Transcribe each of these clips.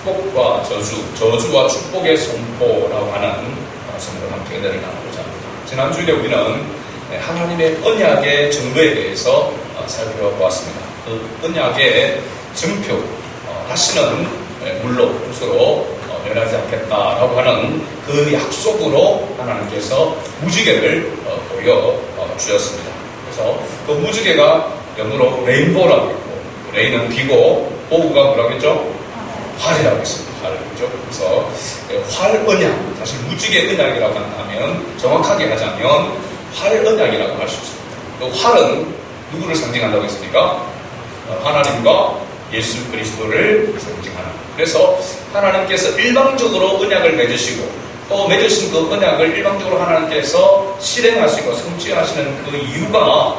축복과 저주, 저주와 축복의 선포라고 하는 성경 함께 은혜를 나누고자 합니다. 지난주에 우리는 하나님의 언약의 정도에 대해서 살펴보았습니다. 그 언약의 증표, 어, 다시는 물로 스스로 변하지 않겠다라고 하는 그 약속으로 하나님께서 무지개를 어, 보여 주셨습니다. 그래서 그 무지개가 영어로 레인보라고 했고 레인은 비고 보우가 뭐라고 했죠? 활이라고 했습니다. 활, 그죠? 그래서 활 언약, 사실 무지개 언약이라고 한다면 정확하게 하자면 활 언약이라고 할 수 있습니다. 그 활은 누구를 상징한다고 했습니까? 어, 하나님과 예수 그리스도를 상징하는. 그래서 하나님께서 일방적으로 언약을 맺으시고 또 맺으신 그 언약을 일방적으로 하나님께서 실행하시고 성취하시는 그 이유가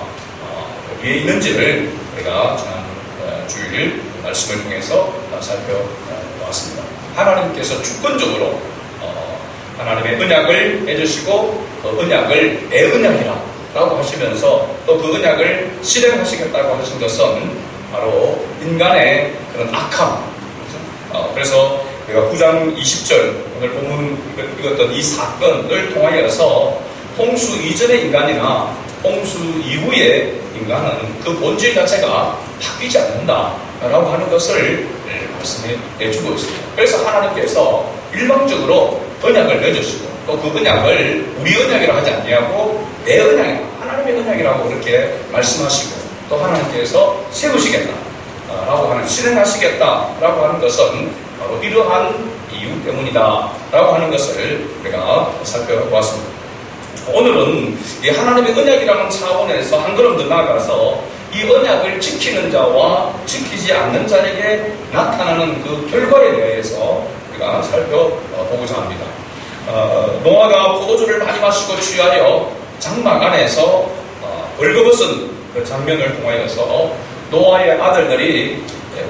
어디에 있는지를 우리가 지난 어, 주일 말씀을 통해서 살펴 보았습니다. 하나님께서 주권적으로 어, 하나님의 언약을 해주시고 그 언약을 내 언약이라고 하시면서 또 그 언약을 실행하시겠다고 하신 것은 바로 인간의 그런 악함. 어, 그래서 내가 9장 20절 오늘 본문 읽었던 이 사건을 통하여서 홍수 이전의 인간이나 홍수 이후의 인간은 그 본질 자체가 바뀌지 않는다라고 하는 것을 말씀해 주고 있습니다. 그래서 하나님께서 일방적으로 언약을 내주시고 또 그 언약을 우리 언약이라고 하지 않냐고 내 언약이라 하나님의 언약이라고 그렇게 말씀하시고 또 하나님께서 세우시겠다라고 하는 실행하시겠다라고 하는 것은 바로 이러한 이유 때문이다라고 하는 것을 우리가 살펴보았습니다. 오늘은 이 하나님의 언약이라는 차원에서 한 걸음 더 나아가서 이 언약을 지키는 자와 지키지 않는 자에게 나타나는 그 결과에 대해서 우리가 살펴보고자 합니다. 어, 노아가 포도주를 많이 마시고 취하여 장막 안에서 어, 벌거벗은 그 장면을 통하여서 노아의 아들들이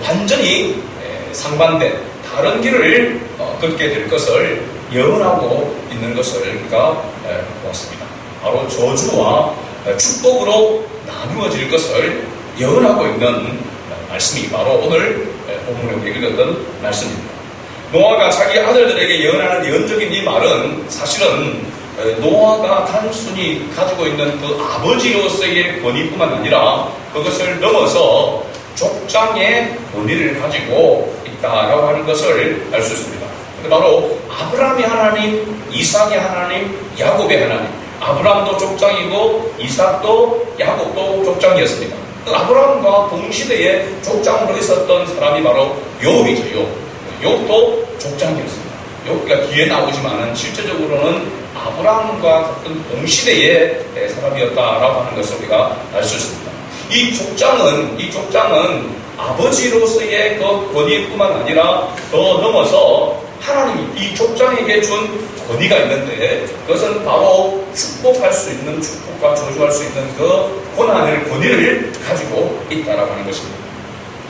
완전히 상반된 다른 길을 어, 걷게 될 것을 예언하고 있는 것을 우리가 보았습니다. 바로 저주와 축복으로 나누어질 것을 예언하고 있는 말씀이 바로 오늘 본문에 우리 읽었던 말씀입니다. 노아가 자기 아들들에게 예언하는 예언적인 이 말은 사실은 노아가 단순히 가지고 있는 그 아버지로서의 권위뿐만 아니라 그것을 넘어서 족장의 권위를 가지고 있다라고 하는 것을 알 수 있습니다. 바로 아브라함의 하나님, 이삭의 하나님, 야곱의 하나님. 아브라함도 족장이고 이삭도 야곱도 족장이었습니다. 그 아브라함과 동시대에 족장으로 있었던 사람이 바로 요업이죠. 요. 요업도 족장이었습니다. 요업가 뒤에 나오지만은 실제적으로는 아브라함과 같은 동시대의 사람이었다라고 하는 것을 우리가 알 수 있습니다. 이 족장은 이 족장은 아버지로서의 그 권위뿐만 아니라 더 넘어서 하나님이 이 족장에게 준 권위가 있는데 그것은 바로 축복할 수 있는 축복과 저주할 수 있는 그 권한을 권위를 가지고 있다라고 하는 것입니다.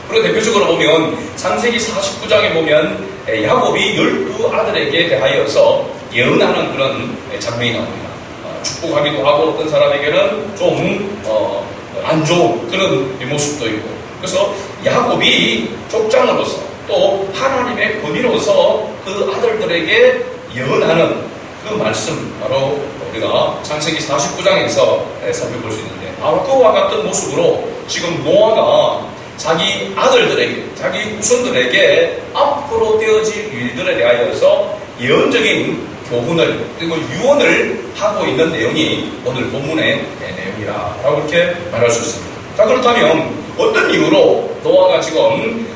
그리고 대표적으로 보면 창세기 49장에 보면 야곱이 열두 아들에게 대하여서 예언하는 그런 장면이 나옵니다. 어, 축복하기도 하고 어떤 사람에게는 좀안 어, 좋은 그런 모습도 있고 그래서 야곱이 족장으로서 또 하나님의 권위로서 그 아들들에게 예언하는 그 말씀 바로 우리가 창세기 49장에서 살펴볼 수 있는데 바로 그와 같은 모습으로 지금 노아가 자기 아들들에게 자기 후손들에게 앞으로 되어질 일들에 대하여서 예언적인 교훈을 그리고 유언을 하고 있는 내용이 오늘 본문의 내용이라고 이렇게 말할 수 있습니다. 자 그렇다면 어떤 이유로 노아가 지금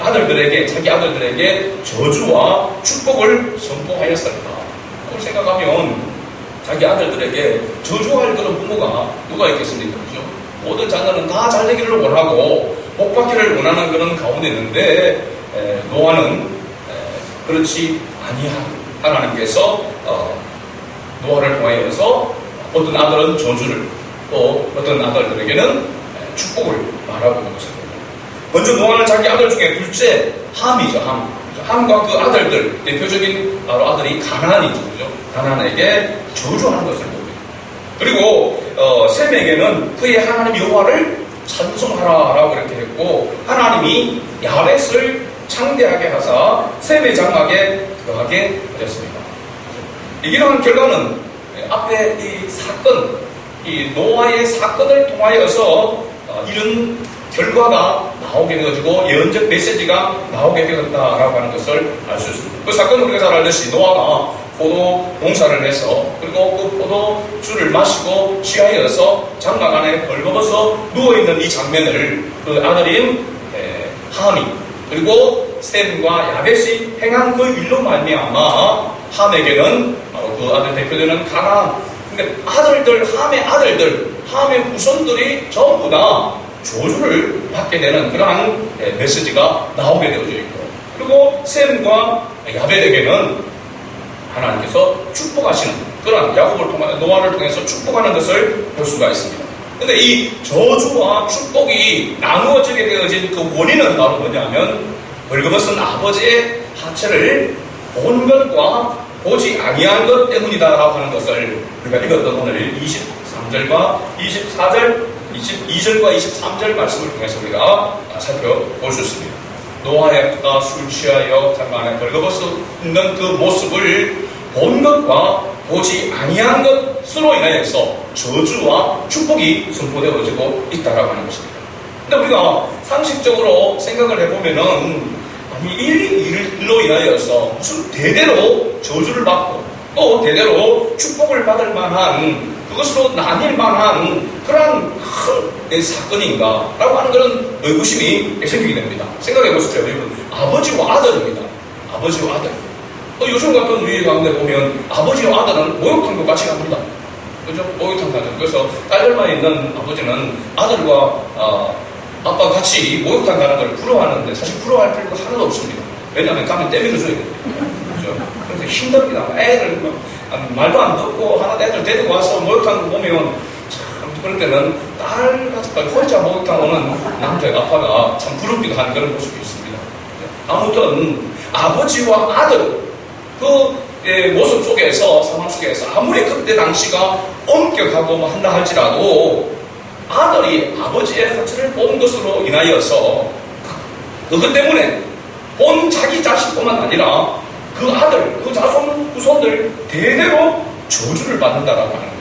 아들들에게 자기 아들들에게 저주와 축복을 선포하였을까? 그걸 생각하면 자기 아들들에게 저주할 그런 부모가 누가 있겠습니까? 그죠? 모든 자녀는 다 잘 되기를 원하고 복 받기를 원하는 그런 가운데 있는데 노아는 그렇지 아니한 하나님께서 어, 노아를 통하여서 어떤 아들은 저주를 또 어떤 아들들에게는 축복을 말하고 있는 것입니다. 먼저 노아는 자기 아들 중에 둘째 함이죠. 함. 함과 그 아들들 대표적인 바로 아들이 가난이죠. 그죠? 가난에게 저주하는 것을 봅니다. 그리고 어, 셈에게는 그의 하나님 여호와를 찬송하라라고 이렇게 했고 하나님이 야벳을 창대하게 하사 셈의 장막에 들어가게 되었습니다. 이러한 결과는 앞에 이 사건, 이 노아의 사건을 통하여서 어, 이런 결과가 나오게 되어지고 예언적 메시지가 나오게 되었다라고 하는 것을 알 수 있습니다. 그 사건은 우리가 잘 알듯이 노아가 포도 농사를 해서 그리고 그 포도주를 마시고 취하여서 장막 안에 벌거벗어 누워있는 이 장면을 그 아들인 에, 함이 그리고 셈과 야벳이 행한 그 일로 말미암아 함에게는 바로 그 아들 대표되는 가나안 그러니까 아들들 함의 아들들 함의 후손들이 전부 다 조주를 받게 되는 그러한 에, 메시지가 나오게 되어져 있고 그리고 셈과 야벳에게는 하나님께서 축복하시는 그런 야곱을 통해 노아를 통해서 축복하는 것을 볼 수가 있습니다. 근데 이 저주와 축복이 나누어지게 되어진 그 원인은 바로 뭐냐면 벌금벗은 아버지의 하체를 본 것과 보지 아니한 것 때문이다라고 하는 것을 우리가 읽었던 오늘 23절과 24절, 22절과 23절 말씀을 통해서 우리가 살펴볼 수 있습니다. 노아가 술 취하여 장만에 벌거벗어 있는 그 모습을 본 것과 보지 아니한 것으로 인하여서 저주와 축복이 선포되어지고 있다라고 하는 것입니다. 근데 우리가 상식적으로 생각을 해보면은 일로 인하여서 무슨 대대로 저주를 받고 또 대대로 축복을 받을 만한 그것으로 나뉠 만한 그러한 큰 사건인가라고 하는 그런 의구심이 생기게 됩니다. 생각해 보십시오. 여러분 아버지와 아들입니다. 아버지와 아들. 또 요즘 같은 위기 가운데 보면 아버지와 아들은 목욕탕도 같이 갑니다. 그죠? 목욕탕 가죠. 그래서 딸들만 있는 아버지는 아들과 어, 아빠 같이 목욕탕 가는 걸 부러워하는데 사실 부러워할 필요가 하나도 없습니다. 왜냐하면 가면 때밀어 줘야 됩니다. 그죠? 그래서 힘듭니다. 애들 막, 아, 말도 안 듣고 하나 애들 데리고 와서 목욕탕 보면 참 그럴 때는 딸 같은 혼자 목욕탕 오는 남자 아빠가 참 부럽기도 한 그런 모습이 있습니다. 아무튼 아버지와 아들 그 예, 모습 속에서 상황 속에서 아무리 그때 당시가 엄격하고 뭐 한다 할지라도 아들이 아버지의 하체를 본 것으로 인하여서 그것 때문에 본 자기 자식뿐만 아니라 그 아들, 그 자손, 후손들 대대로 저주를 받는다라고 하는 거예요.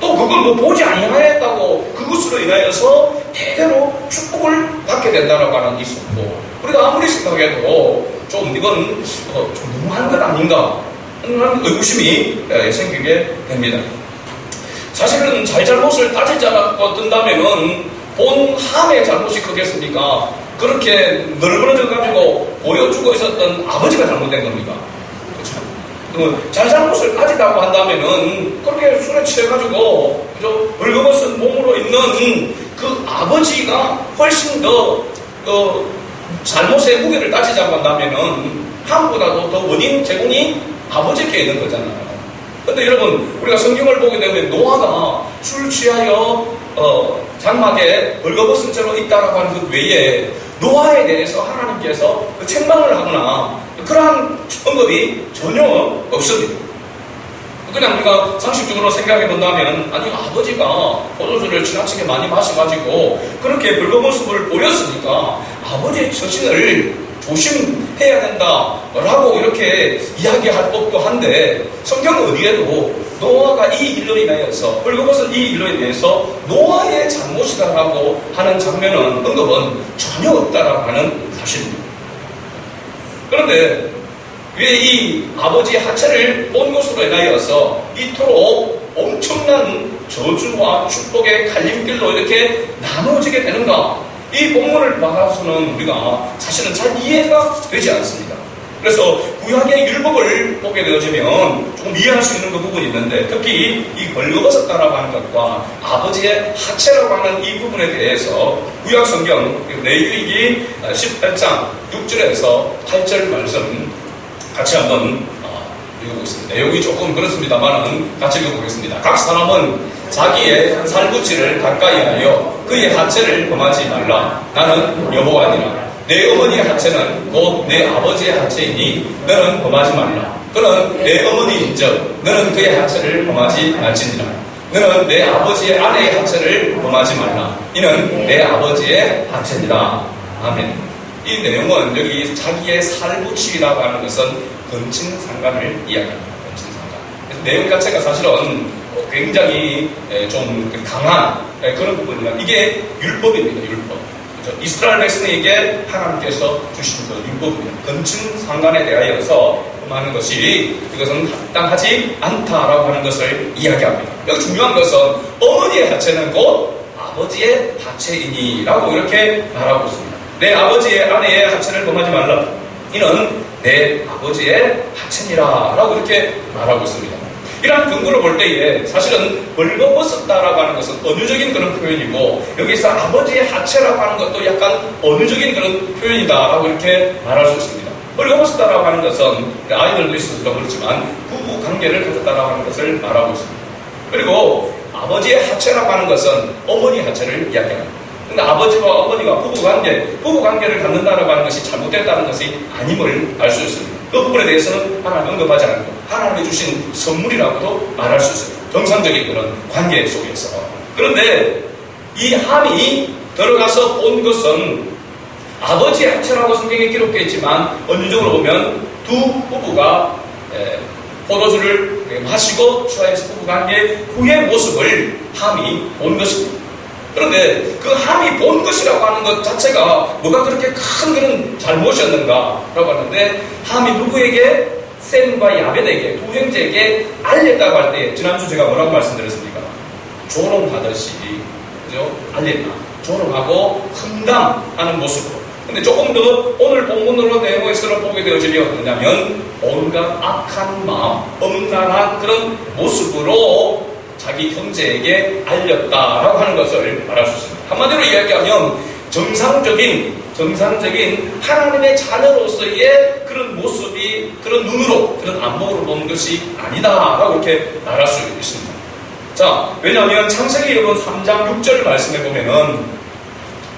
또 그걸 뭐 보지 아니하였다고 그것으로 인하여서 대대로 축복을 받게 된다라고 하는 이 선포. 우리가 아무리 생각해도 좀 이건 어, 좀 너무한 것 아닌가 하는 의구심이 예, 생기게 됩니다. 사실은 잘잘못을 따지자고 뜬다면은 본 함의 잘못이 크겠습니까? 그렇게 널브러져 가지고 보여주고 있었던 아버지가 잘못된 겁니다. 그렇죠? 잘잘못을 따지다고 한다면은 그렇게 술에 취해가지고 그죠? 벌거벗은 몸으로 있는 그 아버지가 훨씬 더 어, 잘못의 무게를 따지자고 한다면은 함보다도 더 원인 제공이 아버지께 있는 거잖아요. 근데 여러분 우리가 성경을 보게 되면 노아가 술 취하여 어, 장막에 벌거벗은 채로 있다라고 하는 그 외에 노아에 대해서 하나님께서 그 책망을 하거나 그러한 언급이 전혀 없습니다. 그냥 우리가 상식적으로 생각해 본다면 아니 아버지가 포도주를 지나치게 많이 마셔가지고 그렇게 불거모습을 보였으니까 아버지의 처신을 조심해야 된다라고 이렇게 이야기할 법도 한데 성경 어디에도 노아가 이 일로 인하여서 불거벗은 이 일로 인해서 노아의 잘못이다라고 하는 장면은 언급은 전혀 없다라고 하는 사실입니다. 그런데 왜 이 아버지의 하체를 본 것으로 인하여서 이토록 엄청난 저주와 축복의 갈림길로 이렇게 나누어지게 되는가? 이 본문을 봐서는 우리가 사실은 잘 이해가 되지 않습니다. 그래서 구약의 율법을 보게 되어지면 조금 이해할 수 있는 그 부분이 있는데 특히 이 벌거벗었다라고 하는 것과 아버지의 하체라고 하는 이 부분에 대해서 구약 성경 내유기 18장 6절에서 8절 말씀 같이 한번 읽어보겠습니다. 내용이 조금 그렇습니다만은 같이 읽어보겠습니다. 각 사람은 자기의 살구치를 가까이 하여 그의 하체를 범하지 말라. 나는 여호와니라. 내 어머니의 하체는 곧 내 아버지의 하체이니 너는 범하지 말라. 그는 내 어머니인즉 너는 그의 하체를 범하지 말지니라. 너는 내 아버지의 아내의 하체를 범하지 말라. 이는 내 아버지의 하체니라. 아멘. 이 내용은 여기 자기의 살붙이라고 하는 것은 건친상간을 이야기합니다. 그래서 내용 자체가 사실은 굉장히 에, 좀 강한 에, 그런 부분이나 이게 율법입니다. 율법. 그렇죠? 이스라엘 백성에게 하나님께서 주신 그 율법입니다. 건친상간에 대하여서 하는 것이 이것은 합당하지 않다라고 하는 것을 이야기합니다. 여기 중요한 것은 어머니의 하체는 곧 아버지의 하체이니라고 이렇게 말하고 있습니다. 내 아버지의 아내의 하체를 범하지 말라. 이는 내 아버지의 하체니라 라고 이렇게 말하고 있습니다. 이러한 근거를 볼 때에 사실은 벌거벗었다라고 하는 것은 언어적인 그런 표현이고 여기서 아버지의 하체라고 하는 것도 약간 언어적인 그런 표현이다라고 이렇게 말할 수 있습니다. 벌거벗었다라고 하는 것은 아이들도 있어서 그렇지만 부부 관계를 가졌다라고 하는 것을 말하고 있습니다. 그리고 아버지의 하체라고 하는 것은 어머니 하체를 이야기합니다. 근데 아버지와 어머니가 부부 관계, 부부 관계를 갖는다라고 하는 것이 잘못됐다는 것이 아님을 알 수 있습니다. 그 부분에 대해서는 하나님 언급하지 않고 하나님이 주신 선물이라고도 말할 수 있습니다. 정상적인 그런 관계 속에서. 그런데 이 함이 들어가서 본 것은 아버지의 하체라고 성경에 기록되어 있지만 원주적으로 보면 두 부부가 에, 포도주를 마시고 취하에서 부부 관계 후의 모습을 함이 본 것입니다. 그런데 그 함이 본 것이라고 하는 것 자체가 뭐가 그렇게 큰 그런 잘못이었는가라고 하는데 함이 누구에게 셈과 야벳에게 두 형제에게 알렸다고 할 때 지난주 제가 뭐라고 말씀드렸습니까? 조롱하듯이 그죠? 알렸나? 조롱하고 흠담하는 모습으로 근데 조금 더 오늘 본문으로 내용에서 보게 되어지면 뭐냐면 온갖 악한 마음, 엄란한 그런 모습으로 자기 형제에게 알렸다라고 하는 것을 말할 수 있습니다. 한마디로 이야기하면 정상적인 정상적인 하나님의 자녀로서의 그런 모습이 그런 눈으로 그런 안목으로 보는 것이 아니다라고 이렇게 말할 수 있습니다. 자, 왜냐하면 창세기 여러분 3장 6절 말씀해 보면은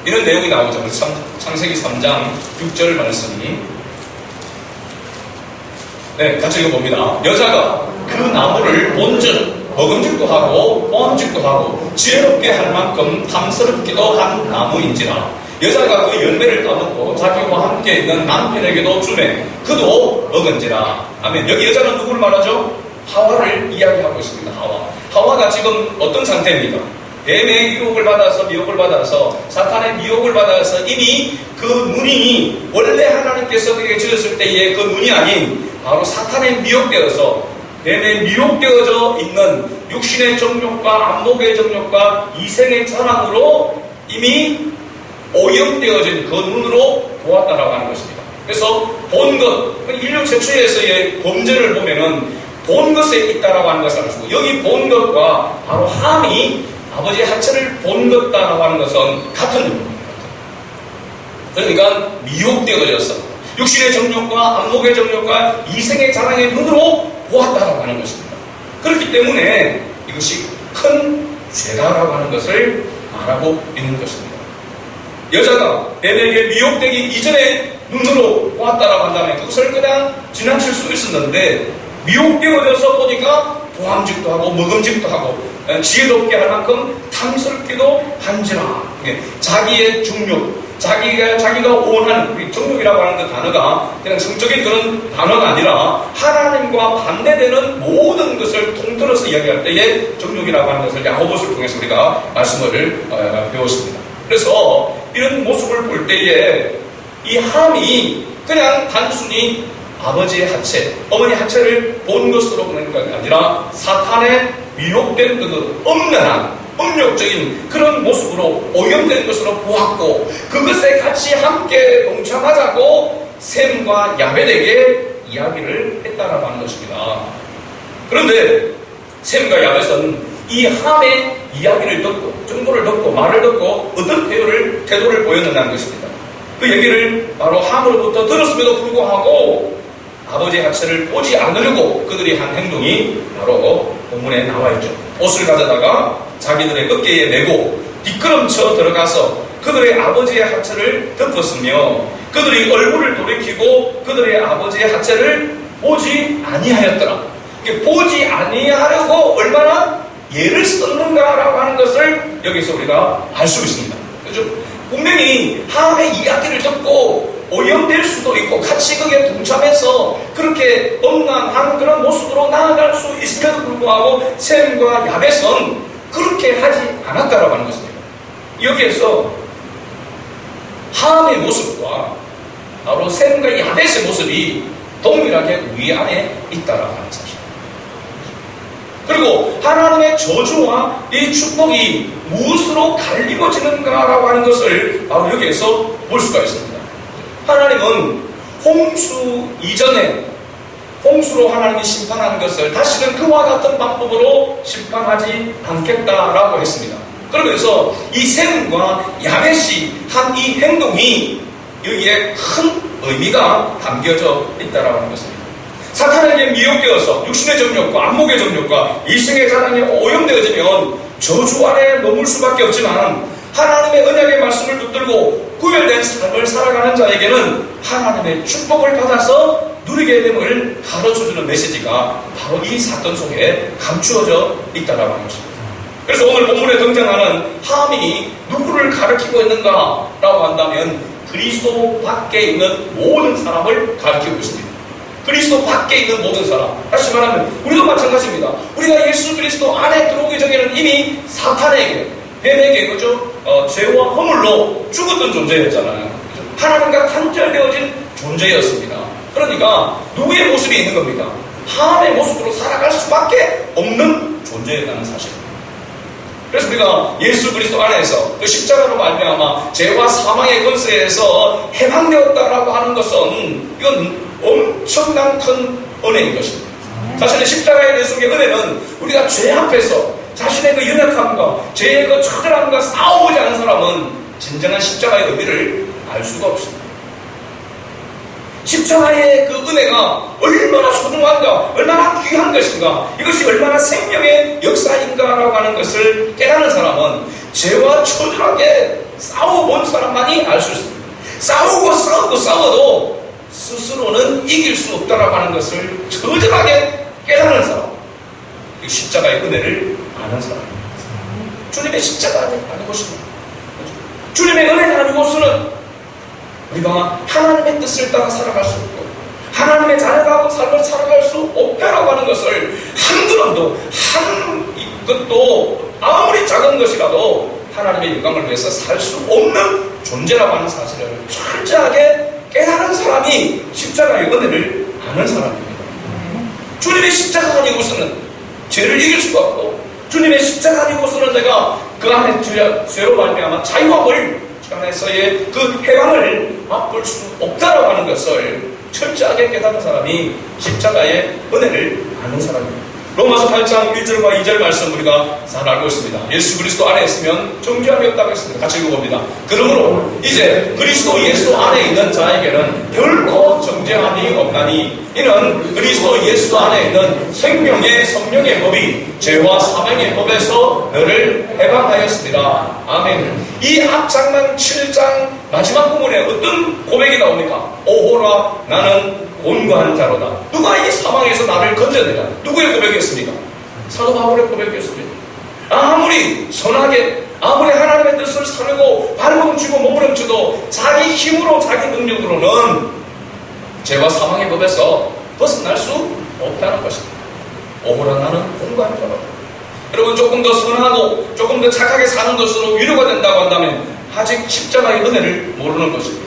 이런 내용이 나오죠. 창세기 3장 6절 말씀이 네, 같이 읽어봅니다. 여자가 그 나무를 본즉 먹음직도 하고 보암직도 하고 지혜롭게 할 만큼 탐스럽기도 한 나무인지라 여자가 그 열매를 따먹고 자기와 함께 있는 남편에게도 주매 그도 먹은지라 아멘 여기 여자는 누구를 말하죠? 하와를 이야기하고 있습니다 하와 하와가 지금 어떤 상태입니까? 뱀의 유혹을 받아서 미혹을 받아서 사탄의 미혹을 받아서 이미 그 눈이 원래 하나님께서 그에게 주셨을 때의 그 눈이 아닌 바로 사탄의 미혹되어서 뱀에 미혹되어져 있는 육신의 정욕과 안목의 정욕과 이생의 사랑으로 이미 오염되어진 그 눈으로 보았다라고 하는 것입니다. 그래서 본 것, 인류 최초에서의 범죄를 보면은 본 것에 있다라고 하는 것을 알고 여기 본 것과 바로 함이 아버지의 하체를 본 것다라고 하는 것은 같은 부분입니다. 그러니까 미혹되어졌어. 육신의 정욕과 안목의 정욕과 이생의 자랑의 눈으로 보았다라고 하는 것입니다. 그렇기 때문에 이것이 큰 죄다라고 하는 것을 말하고 있는 것입니다. 여자가 뱀에게 미혹되기 이전에 눈으로 보았다라고 한다면 그것을 그냥 지나칠 수 있었는데 미혹되어져서 보니까 보암직도 하고 먹음직도 하고 지혜롭게 할 만큼 탐스럽기도 한지라 자기의 중욕 자기가 자기가 원하는 정욕이라고 하는 그 단어가 그냥 성적인 그런 단어가 아니라 하나님과 반대되는 모든 것을 통틀어서 이야기할 때에 정욕이라고 하는 것을 야고보스를 통해서 우리가 말씀을 어, 배웠습니다. 그래서 이런 모습을 볼 때에 이 함이 그냥 단순히 아버지의 하체, 어머니 하체를 본 것으로 보는 것이 아니라 사탄의 미혹된 그 엄연한 음욕적인 그런 모습으로 오염된 것으로 보았고 그것에 같이 함께 동참하자고 샘과 야벳에게 이야기를 했다라고 하는 것입니다. 그런데 샘과 야벳은 이 함의 이야기를 듣고 정보를 듣고 말을 듣고 어떤 태도를, 태도를 보였느냐는 것입니다. 그 얘기를 바로 함으로부터 들었음에도 불구하고 아버지의 하체를 보지 않으려고 그들이 한 행동이 바로 본문에 나와 있죠. 옷을 가져다가 자기들의 어깨에 메고 뒷걸음쳐 들어가서 그들의 아버지의 하체를 덮었으며 그들이 얼굴을 돌이키고 그들의 아버지의 하체를 보지 아니하였더라. 보지 아니하려고 얼마나 예를 썼는가라고 하는 것을 여기서 우리가 알 수 있습니다. 그죠? 분명히 함의 이야기를 듣고 오염될 수도 있고 같이 거기에 동참해서 그렇게 엄난한 그런 모습으로 나아갈 수 있음에도 불구하고 샘과 야벳은 그렇게 하지 않았다라고 하는 것입니다. 여기에서 함의 모습과 바로 샘과 야벳의 모습이 동일하게 우리 안에 있다라고 하는 사실. 그리고 하나님의 저주와 이 축복이 무엇으로 갈리워지는가라고 하는 것을 바로 여기에서 볼 수가 있습니다. 하나님은 홍수 이전에 홍수로 하나님이 심판한 것을 다시는 그와 같은 방법으로 심판하지 않겠다라고 했습니다. 그러면서 이 셈과 야벳이 한 이 행동이 여기에 큰 의미가 담겨져 있다라고 하는 것입니다. 사탄에게 미혹되어서 육신의 정욕과 안목의 정욕과 이승의 자랑에 오염되어지면 저주 아래 머물 수밖에 없지만 하나님의 언약의 말씀을 붙들고 구별된 삶을 살아가는 자에게는 하나님의 축복을 받아서 누리게 됨을 가르쳐주는 메시지가 바로 이 사건 속에 감추어져 있다라고 하는 것입니다. 그래서 오늘 본문에 등장하는 함이 누구를 가르치고 있는가라고 한다면 그리스도 밖에 있는 모든 사람을 가르치고 있습니다. 그리스도 밖에 있는 모든 사람. 다시 말하면 우리도 마찬가지입니다. 우리가 예수 그리스도 안에 들어오기 전에는 이미 사탄에게, 뱀에게 그죠? 어, 죄와 허물로 죽었던 존재였잖아요. 하나님과 단절되어진 존재였습니다. 그러니까 누구의 모습이 있는 겁니까? 함의 모습으로 살아갈 수밖에 없는 존재라는 사실입니다. 그래서 우리가 예수 그리스도 안에서 그 십자가로 말미암아 죄와 사망의 권세에서 해방되었다라고 하는 것은 이건 엄청난 큰 은혜인 것입니다. 사실은 십자가의 내속의 은혜는 우리가 죄 앞에서 자신의 그 연약함과 죄의 그 처절함과 싸워보지 않은 사람은 진정한 십자가의 의미를 알 수가 없습니다. 십자가의 그 은혜가 얼마나 소중한가, 얼마나 귀한 것인가, 이것이 얼마나 생명의 역사인가라고 하는 것을 깨닫는 사람은 죄와 처절하게 싸워본 사람만이 알 수 있습니다. 싸우고 싸우고 싸워도 스스로는 이길 수 없다라고 하는 것을 처절하게 깨닫는 사람. 이 십자가의 은혜를 아는 사람입니다. 주님의 십자가 아니고서는 주님의 은혜가 아니고서는 우리가 하나님의 뜻을 따라 살아갈 수 없고 하나님의 자녀가 삶을 살아갈 수 없다라고 하는 것을 한 걸음도 한 것도 아무리 작은 것이라도 하나님의 영광을 위해서 살 수 없는 존재라고 하는 사실을 철저하게 깨달은 사람이 십자가의 은혜를 아는 사람입니다. 주님의 십자가 아니고서는 죄를 이길 수가 없고 주님의 십자가 아니고서는 내가 그 안에 죄로 말미암아 자유함을 그 안에서의 그 해방을 맛볼 수 없다라고 하는 것을 철저하게 깨닫는 사람이 십자가의 은혜를 아는 사람입니다. 로마서 8장 1절과 2절 말씀 우리가 잘 알고 있습니다. 예수 그리스도 안에 있으면 정죄함이 없다고 했습니다. 같이 읽어봅니다. 그러므로 이제 그리스도 예수 안에 있는 자에게는 결코 정죄함이 없나니 이는 그리스도 예수 안에 있는 생명의 성령의 법이 죄와 사명의 법에서 너를 해방하였습니다. 아멘. 이 앞장만 7장 마지막 부분에 어떤 고백이 나옵니까? 오호라 나는 온고한 자로다. 누가 이 사망에서 나를 건져내라. 누구의 고백이었습니까? 사도 바울의 고백이었습니다. 아무리 선하게 아무리 하나님의 뜻을 살고 발버둥치고 몸부림쳐도 자기 힘으로 자기 능력으로는 죄와 사망의 법에서 벗어날 수 없다는 것입니다. 오호라 나는 자로다. 여러분 조금 더 선하고 조금 더 착하게 사는 것으로 위로가 된다고 한다면 아직 십자가의 은혜를 모르는 것입니다.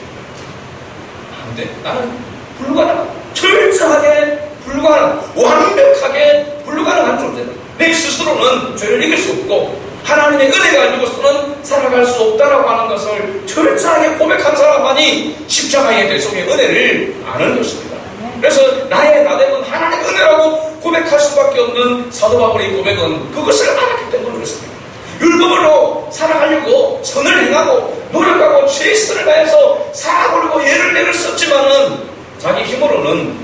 안 돼 나는 불가능한, 철저하게 불가능, 완벽하게 불가능한 존재다. 내 스스로는 죄를 이길 수 없고 하나님의 은혜가 아니고서는 살아갈 수 없다라고 하는 것을 철저하게 고백한 사람만이 십자가의 대속의 은혜를 아는 것입니다. 그래서 나의 나됨은 하나님의 은혜라고 고백할 수밖에 없는 사도 바울의 고백은 그것을 알았기 때문에 그렇습니다. 율법으로 살아가려고 선을 행하고 노력하고 최선을 다해서 살아보려고 예를 내를 썼지만은 자기 힘으로는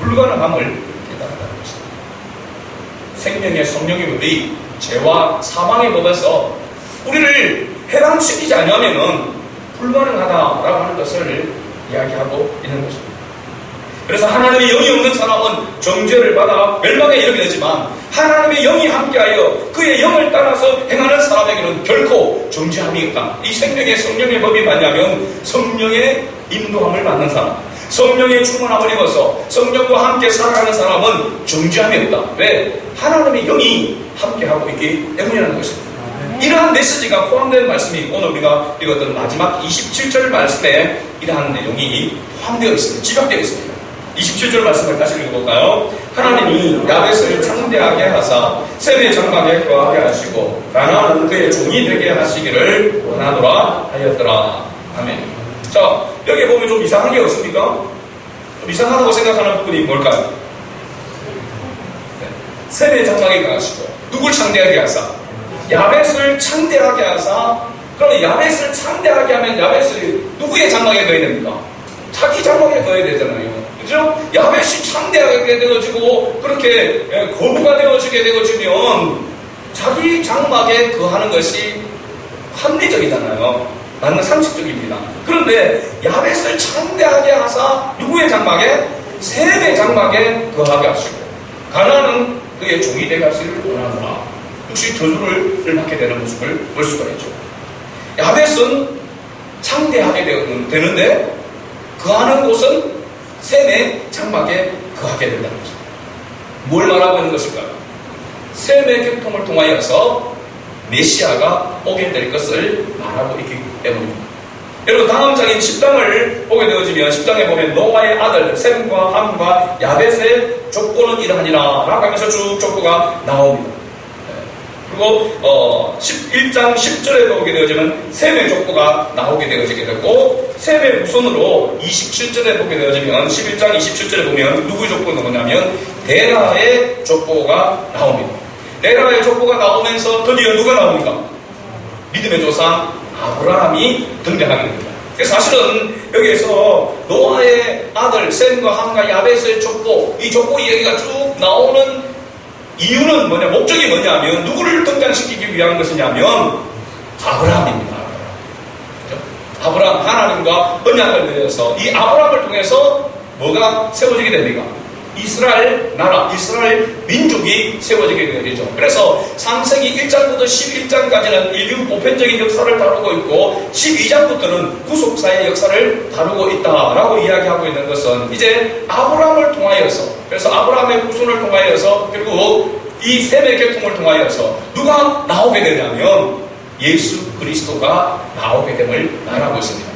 불가능함을 깨달았다는 것입니다. 생명의 성령의 법이 죄와 사망의 법에서 우리를 해방시키지 않으면은 불가능하다라고 하는 것을 이야기하고 있는 것입니다. 그래서 하나님의 영이 없는 사람은 정죄를 받아 멸망에 이르게 되지만 하나님의 영이 함께하여 그의 영을 따라서 행하는 사람에게는 결코 정죄함이 없다. 이 생명의 성령의 법이 뭐냐면 성령의 인도함을 받는 사람, 성령의 충만함을 입어서 성령과 함께 살아가는 사람은 정죄함이 없다. 왜? 하나님의 영이 함께하고 있기 때문이라는 것입니다. 이러한 메시지가 포함된 말씀이 오늘 우리가 읽었던 마지막 27절 말씀에 이러한 내용이 포함되어 있습니다. 지각되어 있습니다. 27절 말씀을 다시 읽어볼까요? 하나님이 야벳을 창대하게 하사 셈의 장막에 거하게 하시고 가나안은 그의 종이 되게 하시기를 원하노라 하였더라. 아멘. 자, 여기 보면 좀 이상한 게 없습니까? 좀 이상하다고 생각하는 부분이 뭘까요? 네. 셈의 장막에 가시고 누굴 창대하게 하사? 야벳을 창대하게 하사 그러면 야벳을 창대하게 하면 야벳을 누구의 장막에 거해야 됩니까? 자기 장막에 거해야 되잖아요. 그죠? 야벳이 창대하게 되어지고 그렇게 예, 거부가 되어지게 되어지면 자기 장막에 거하는 것이 합리적이잖아요. 맞는 상식적입니다. 그런데 야벳을 창대하게 하사 누구의 장막에? 셈의 장막에 거하게 하시고 가나는 그의 종이 되게 하시기를 원하노라. 역시 저주를 받게 되는 모습을 볼 수가 있죠. 야벳은 창대하게 되는데 거하는 곳은 셈의 장막에 거하게 된다는 거죠. 뭘 말하고 있는 것일까요? 셈의 교통을 통하여서 메시아가 오게 될 것을 말하고 있기 때문입니다. 여러분 다음 장인 10장을 보게 되어지면 10장에 보면 노아의 아들 셈과 함과 야벳의 족보는 이러하니라 라고 하면서 쭉 족보가 나옵니다. 그리고 어, 11장 10절에 보게 되어지면 셈의 족보가 나오게 되어지게 되고 셈의 우선으로 27절에 보게 되어지면 11장 27절에 보면 누구의 족보가 나오냐면 데라의 족보가 나옵니다. 데라의 족보가 나오면서 드디어 누가 나옵니까? 믿음의 조상 아브라함이 등장하게 됩니다. 사실은 여기에서 노아의 아들 셈과 함과 야벳의 족보 이 족보 이야기가 쭉 나오는 이유는 뭐냐, 목적이 뭐냐면, 누구를 등장시키기 위한 것이냐면, 아브라함입니다. 아브라함, 하나님과 언약을 맺어서, 이 아브라함을 통해서 뭐가 세워지게 됩니까? 이스라엘 나라, 이스라엘 민족이 세워지게 되죠. 그래서 창세기 1장부터 11장까지는 인류 보편적인 역사를 다루고 있고 12장부터는 구속사의 역사를 다루고 있다라고 이야기하고 있는 것은 이제 아브라함을 통하여서 그래서 아브라함의 후손을 통하여서 결국 이 셈의 계통을 통하여서 누가 나오게 되냐면 예수 그리스도가 나오게 됨을 말하고 있습니다.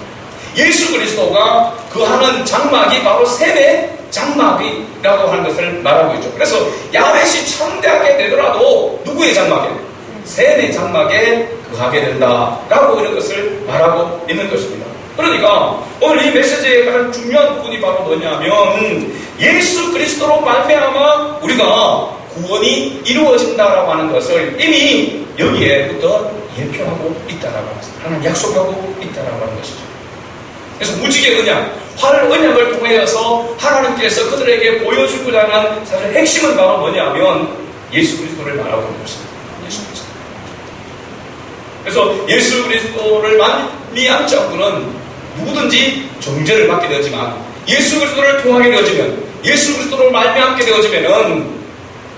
예수 그리스도가 그 하는 장막이 바로 셈의 장막이라고 하는 것을 말하고 있죠. 그래서 야벳이 창대하게 되더라도 누구의 장막에? 셈의 장막에 거하게 된다라고 이런 것을 말하고 있는 것입니다. 그러니까 오늘 이 메시지의 가장 중요한 부분이 바로 뭐냐면 예수 그리스도로 말미암아 우리가 구원이 이루어진다라고 하는 것을 이미 여기에부터 예표하고 있다라고 합니다. 하나님 약속하고 있다라고 하는 것이죠. 그래서 무지개 언약, 활 언약을 통하여서 하나님께서 그들에게 보여주고자 하는 사실 핵심은 바로 뭐냐면 예수 그리스도를 말하고 있는 것입니다. 예수 그리스도. 그래서 예수 그리스도를 만미암지 않고는 누구든지 정죄를 받게 되지만 예수 그리스도를 통하게 되어지면 예수 그리스도를 말미암게 되어지면은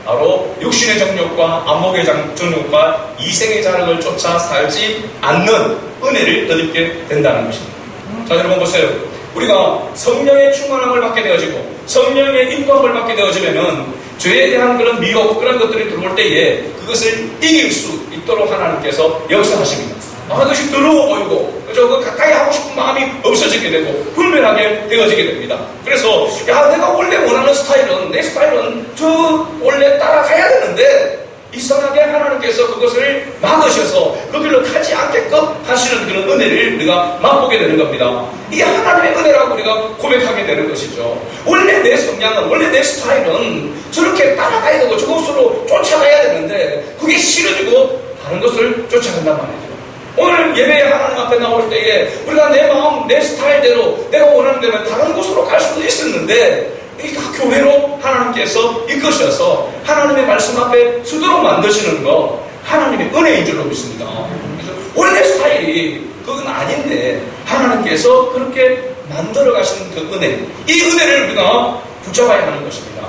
바로 육신의 정욕과 안목의 정욕과 이생의 자랑을 쫓아 살지 않는 은혜를 덧입게 된다는 것입니다. 자, 여러분 보세요. 우리가 성령의 충만함을 받게 되어지고 성령의 인도함을 받게 되어지면은 죄에 대한 그런 미혹 그런 것들이 들어올 때에 그것을 이길 수 있도록 하나님께서 역사하십니다. 아, 그것이 더러워 보이고, 그죠? 그 가까이 하고 싶은 마음이 없어지게 되고, 불편하게 되어지게 됩니다. 그래서, 야, 내가 원래 원하는 스타일은, 내 스타일은 저 원래 따라가야 되는데, 이상하게 하나님께서 그것을 막으셔서 그 길로 가지 않게끔 하시는 그런 은혜를 우리가 맛보게 되는 겁니다. 이게 하나님의 은혜라고 우리가 고백하게 되는 것이죠. 원래 내 성향은, 원래 내 스타일은 저렇게 따라가야 되고 저것으로 쫓아가야 되는데 그게 싫어지고 다른 것을 쫓아간단 말이죠. 오늘 예배에 하나님 앞에 나올 때에 우리가 내 마음, 내 스타일대로 내가 원하는 대로 다른 곳으로 갈 수도 있었는데 이 교회로 하나님께서 이끄셔서 하나님의 말씀 앞에 서도록 만드시는 거 하나님의 은혜인 줄로 믿습니다. 원래 스타일이 그건 아닌데 하나님께서 그렇게 만들어 가시는 그 은혜 이 은혜를 우리가 붙잡아야 하는 것입니다.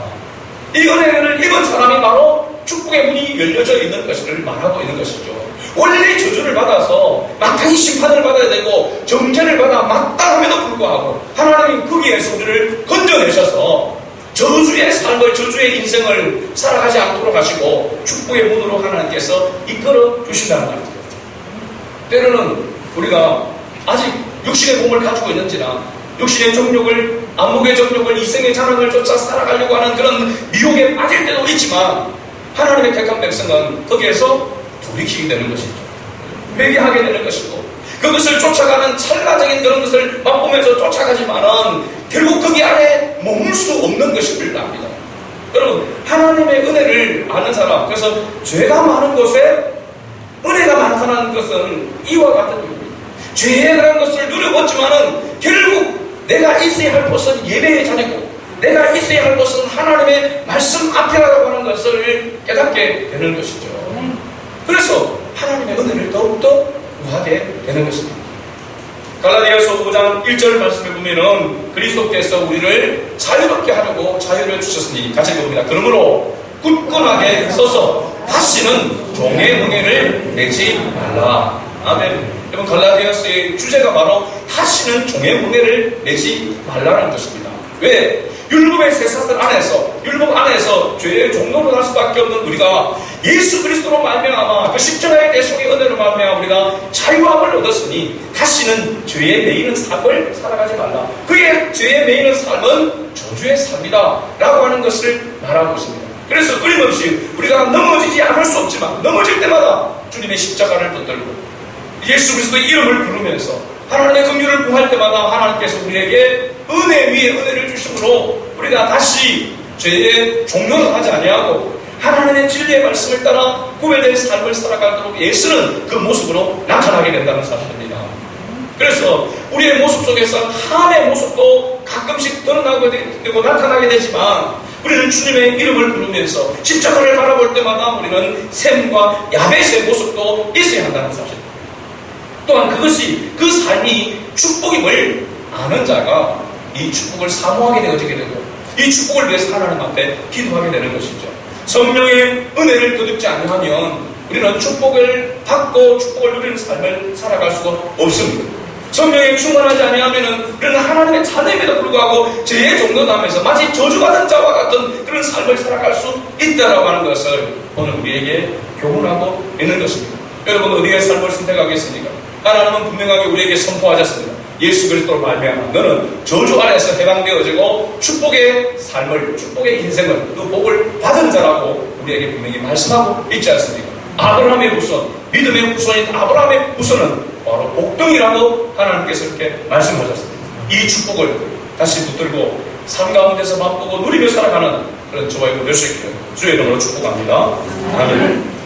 이 은혜를 입은 사람이 바로 축복의 문이 열려져 있는 것을 말하고 있는 것이죠. 원래 저주를 받아서 마땅히 심판을 받아야 되고 정죄를 받아 마땅함에도 불구하고 하나님이 거기에서 우리를 건져내셔서 저주의 삶을 저주의 인생을 살아가지 않도록 하시고 축복의 문으로 하나님께서 이끌어 주신다는 말이죠. 때로는 우리가 아직 육신의 몸을 가지고 있는지나 육신의 정욕을 안목의 정욕을 이생의 자랑을 쫓아 살아가려고 하는 그런 미혹에 빠질 때도 있지만 하나님의 택한 백성은 거기에서 돌이키게 되는 것이죠. 회개하게 되는 것이고 그것을 쫓아가는 찰나적인 그런 것을 맛보면서 쫓아가지만은 결국 거기 안에 머물 수 없는 것임을 압니다. 여러분 하나님의 은혜를 아는 사람 그래서 죄가 많은 곳에 은혜가 나타나는 것은 이와 같은 겁니다. 죄라는 것을 누려봤지만은 결국 내가 있어야 할 곳은 예배의 자리고 내가 있어야 할 곳은 하나님의 말씀 앞이라고 하는 것을 깨닫게 되는 것이죠. 그래서 하나님의 은혜를 더욱더 구하게 되는 것입니다. 갈라디아서 5장 1절 말씀에 보면은 그리스도께서 우리를 자유롭게 하려고 자유를 주셨으니 같이 봅니다. 그러므로 굳건하게 서서 다시는 종의 응애를 내지 말라. 아멘. 여러분 갈라디아서의 주제가 바로 다시는 종의 응애를 내지 말라는 것입니다. 왜? 율법의 세사슬 안에서 율법 안에서 죄의 종로로 갈 수밖에 없는 우리가 예수 그리스도로 말미암아 그 십자가의 대속의 은혜로 말미암아 우리가 자유함을 얻었으니 다시는 죄에 매이는 삶을 살아가지 말라. 그의 죄에 매이는 삶은 저주의 삶이다 라고 하는 것을 말하고 있습니다. 그래서 끊임없이 우리가 넘어지지 않을 수 없지만 넘어질 때마다 주님의 십자가를 붙들고 예수 그리스도의 이름을 부르면서 하나님의 긍휼을 구할 때마다 하나님께서 우리에게 은혜 위에 은혜를 주심으로 우리가 다시 죄의 종료를 하지 아니하고 하나님의 진리의 말씀을 따라 구별된 삶을 살아가도록 예수는 그 모습으로 나타나게 된다는 사실입니다. 그래서 우리의 모습 속에서 함의 모습도 가끔씩 드러나게 되고 나타나게 되지만 우리는 주님의 이름을 부르면서 십자가를 바라볼 때마다 우리는 샘과 야벳의 모습도 있어야 한다는 사실. 또한 그것이 그 삶이 축복임을 아는 자가 이 축복을 사모하게 되어지게 되고 이 축복을 위해서 하나님 앞에 기도하게 되는 것이죠. 성령의 은혜를 거듭지 않으면 우리는 축복을 받고 축복을 누리는 삶을 살아갈 수가 없습니다. 성령에 충만하지 아니하면은 우리는 하나님의 자녀임에도 불구하고 죄의 종로남에서 마치 저주받은 자와 같은 그런 삶을 살아갈 수 있다라고 하는 것을 오늘 우리에게 교훈하고 있는 것입니다. 여러분 어디에 삶을 선택하겠습니까? 하나님은 분명하게 우리에게 선포하셨습니다. 예수 그리스도로 말미암아 너는 저주 안에서 해방되어지고 축복의 삶을 축복의 인생을 그 복을 받은 자라고 우리에게 분명히 말씀하고 있지 않습니까? 아브라함의 후손 믿음의 후손인 아브라함의 후손은 바로 복등이라고 하나님께서 이렇게 말씀하셨습니다. 이 축복을 다시 붙들고 삶 가운데서 맛보고 누리며 살아가는 그런 저와 여러분 될수 있기를 주의 이름으로 축복합니다. 아멘.